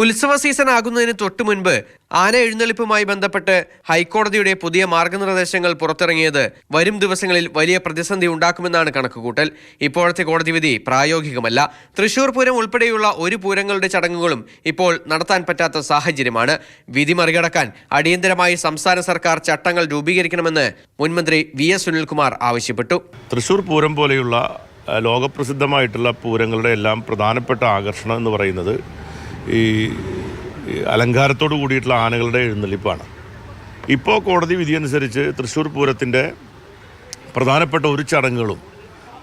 ഉത്സവ സീസൺ ആകുന്നതിന് തൊട്ടു മുൻപ് ആന എഴുന്നള്ളിപ്പുമായി ബന്ധപ്പെട്ട് ഹൈക്കോടതിയുടെ പുതിയ മാർഗനിർദ്ദേശങ്ങൾ പുറത്തിറങ്ങിയത് വരും ദിവസങ്ങളിൽ വലിയ പ്രതിസന്ധി ഉണ്ടാക്കുമെന്നാണ് കണക്കുകൂട്ടൽ. ഇപ്പോഴത്തെ കോടതി വിധി പ്രായോഗികമല്ല. തൃശൂർ പൂരം ഉൾപ്പെടെയുള്ള ഒരു പൂരങ്ങളുടെ ചടങ്ങുകളും ഇപ്പോൾ നടത്താൻ പറ്റാത്ത സാഹചര്യമാണ്. വിധി മറികടക്കാൻ അടിയന്തരമായി സംസ്ഥാന സർക്കാർ ചട്ടങ്ങൾ രൂപീകരിക്കണമെന്ന് മുൻമന്ത്രി വി എസ് സുനിൽകുമാർ ആവശ്യപ്പെട്ടു. തൃശൂർ പൂരം പോലെയുള്ള ലോകപ്രസിദ്ധമായിട്ടുള്ള പൂരങ്ങളുടെ എല്ലാം പ്രധാനപ്പെട്ട ആകർഷണം എന്ന് പറയുന്നത് ഈ അലങ്കാരത്തോട് കൂടിയിട്ടുള്ള ആനകളുടെ എഴുന്നള്ളിപ്പാണ്. ഇപ്പോൾ കോടതി വിധിയനുസരിച്ച് തൃശ്ശൂർ പൂരത്തിന്റെ പ്രധാനപ്പെട്ട ഒരു ചടങ്ങുകളും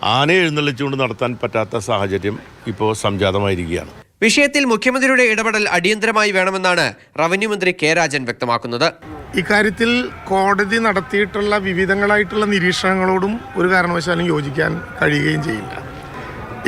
ആനയെ എഴുന്നള്ളിച്ചുകൊണ്ട് നടത്താൻ പറ്റാത്ത സാഹചര്യം ഇപ്പോൾ സംജാതമായിരിക്കുകയാണ്. വിഷയത്തിൽ മുഖ്യമന്ത്രിയുടെ ഇടപെടൽ അടിയന്തരമായി വേണമെന്നാണ് റവന്യൂ മന്ത്രി കെ രാജൻ വ്യക്തമാക്കുന്നത്. ഇക്കാര്യത്തിൽ കോടതി നടത്തിയിട്ടുള്ള വിവിധങ്ങളായിട്ടുള്ള നിരീക്ഷണങ്ങളോടും ഒരു കാരണവശാലും യോജിക്കാൻ കഴിയുകയും ചെയ്യില്ല.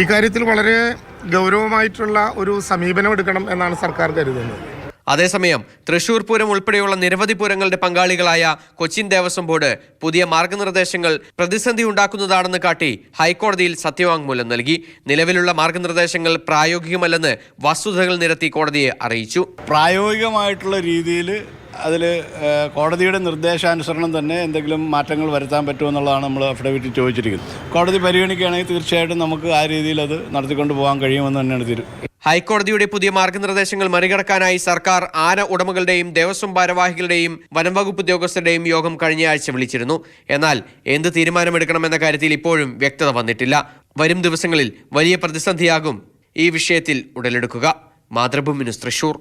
ഇക്കാര്യത്തിൽ വളരെ ഗൗരവമായിട്ടുള്ള ഒരു സമീപനം എടുക്കണം എന്നാണ് സർക്കാർ കരുതുന്നത്. അതേസമയം തൃശൂർ പൂരം ഉൾപ്പെടെയുള്ള നിരവധി പൂരങ്ങളുടെ പങ്കാളികളായ കൊച്ചിൻ ദേവസ്വം ബോർഡ് പുതിയ മാർഗനിർദ്ദേശങ്ങൾ പ്രതിസന്ധി ഉണ്ടാക്കുന്നതാണെന്ന് കാട്ടി ഹൈക്കോടതിയിൽ സത്യവാങ്മൂലം നൽകി. നിലവിലുള്ള മാർഗനിർദ്ദേശങ്ങൾ പ്രായോഗികമല്ലെന്ന് വസ്തുതകൾ നിരത്തി കോടതിയെ അറിയിച്ചു. പ്രായോഗികമായിട്ടുള്ള രീതിയിൽ അതിൽ കോടതിയുടെ നിർദ്ദേശാനുസരണം തന്നെ എന്തെങ്കിലും മാറ്റങ്ങൾ വരുത്താൻ പറ്റുമോ എന്നുള്ളതാണ് നമ്മൾ അഫിഡവിറ്റ് ചോദിച്ചിരിക്കുന്നത്. കോടതി പരിഗണിക്കുകയാണെങ്കിൽ തീർച്ചയായിട്ടും നമുക്ക് ആ രീതിയിൽ അത് നടത്തിക്കൊണ്ട് പോകാൻ കഴിയുമെന്ന് തന്നെയാണ് തീരു ഹൈക്കോടതിയുടെ പുതിയ മാർഗനിർദ്ദേശങ്ങൾ മറികടക്കാനായി സർക്കാർ ആന ഉടമകളുടെയും ദേവസ്വം ഭാരവാഹികളുടെയും വനംവകുപ്പ് ഉദ്യോഗസ്ഥരുടെയും യോഗം കഴിഞ്ഞ ആഴ്ച വിളിച്ചിരുന്നു. എന്നാൽ എന്ത് തീരുമാനമെടുക്കണമെന്ന കാര്യത്തിൽ ഇപ്പോഴും വ്യക്തത വന്നിട്ടില്ല. വരും ദിവസങ്ങളിൽ വലിയ പ്രതിസന്ധിയാകും ഈ വിഷയത്തിൽ ഉടലെടുക്കുക. മാതൃഭൂമി ന്യൂസ് തൃശൂർ.